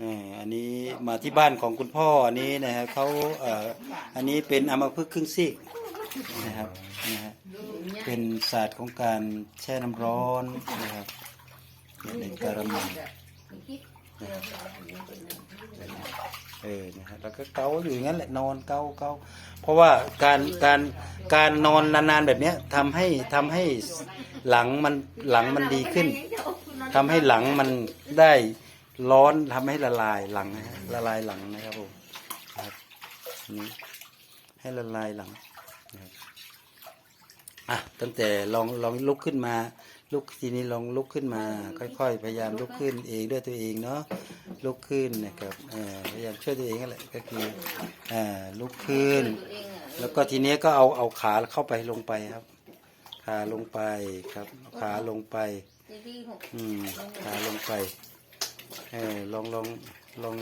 เอ่ออันนี้มาที่บ้านของคุณพ่ออันนี้นะฮะเขาเอ่ออันนี้เป็นอัมพฤกษ์ครึ่งซีกนะครับนะฮะเป็นศาสตร์ของการแช่น้ำร้อนนะครับในการมังเออนะฮะแล้วก็เกาอยู่อย่างนั้นแหละนอนเกาเกาเพราะว่าการการการนอนนานๆแบบเนี้ยทำให้ทำให้หลังมันหลังมันดีขึ้นทำให้หลังมันได้ ร้อนทำให้ละลายหลังนะฮะละลายหลังนะครับผมครับอันนี้ให้ละลายหลังนะครับอะตั้งแต่ลองลองลุกขึ้นมา ลุกทีนี้ลองลุกขึ้นมา ค่อย ๆ พยายามลุกขึ้นเองด้วยตัวเองเนาะลุกขึ้นนะครับเอ่อพยายามช่วยตัวเองนั่นแหละก็คืออ่าลุกขึ้น แล้วก็ทีนี้ก็เอาเอาขาเข้าไปลงไปครับ ขาลงไปครับเอาขาลงไป อืมขาลงไป เออลองลองลอง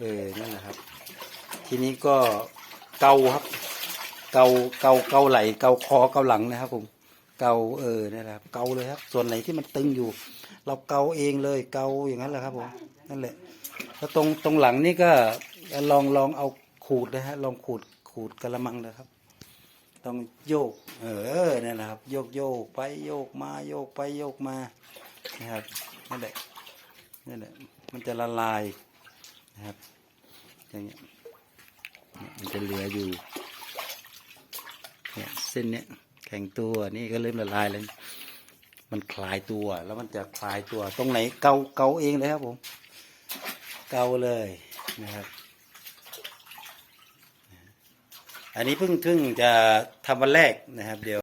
เออนั่นแหละครับ ทีนี้ก็เกาครับ เกาเกาเกาไหลเกาคอเกาหลังนะครับผมเกาเออนี่นแหละครับ เกาเลยครับ ส่วนไหนที่มันตึงอยู่ เราเกาเองเลยเกาอย่างนั้นแหละครับผมนั่นแหละแล้วตรงตรงหลังนี่ก็ลองลองเอาขูดนะฮะลองขูดขูดกระมังนะครับต้องโยก เออนั่นแหละครับ โยกโยกไปโยกมาโยกไปโยกมานะครับนั่นแหละ นั่แหละมันจะละลายนะครับอย่างเงี้ยเนี่ยมันจะเหลืออยู่เนี่ยเส้นเนี้ยแข็งตัวนี่ก็เริ่มละลายแล้วมันคลายตัวแล้วมันจะคลายตัวตรงไหนเกาเกาเองเลยครับผมเกาเลยนะครับ อันนี้เพิ่งเพิ่งจะทำวันแรกนะครับ เดี๋ยว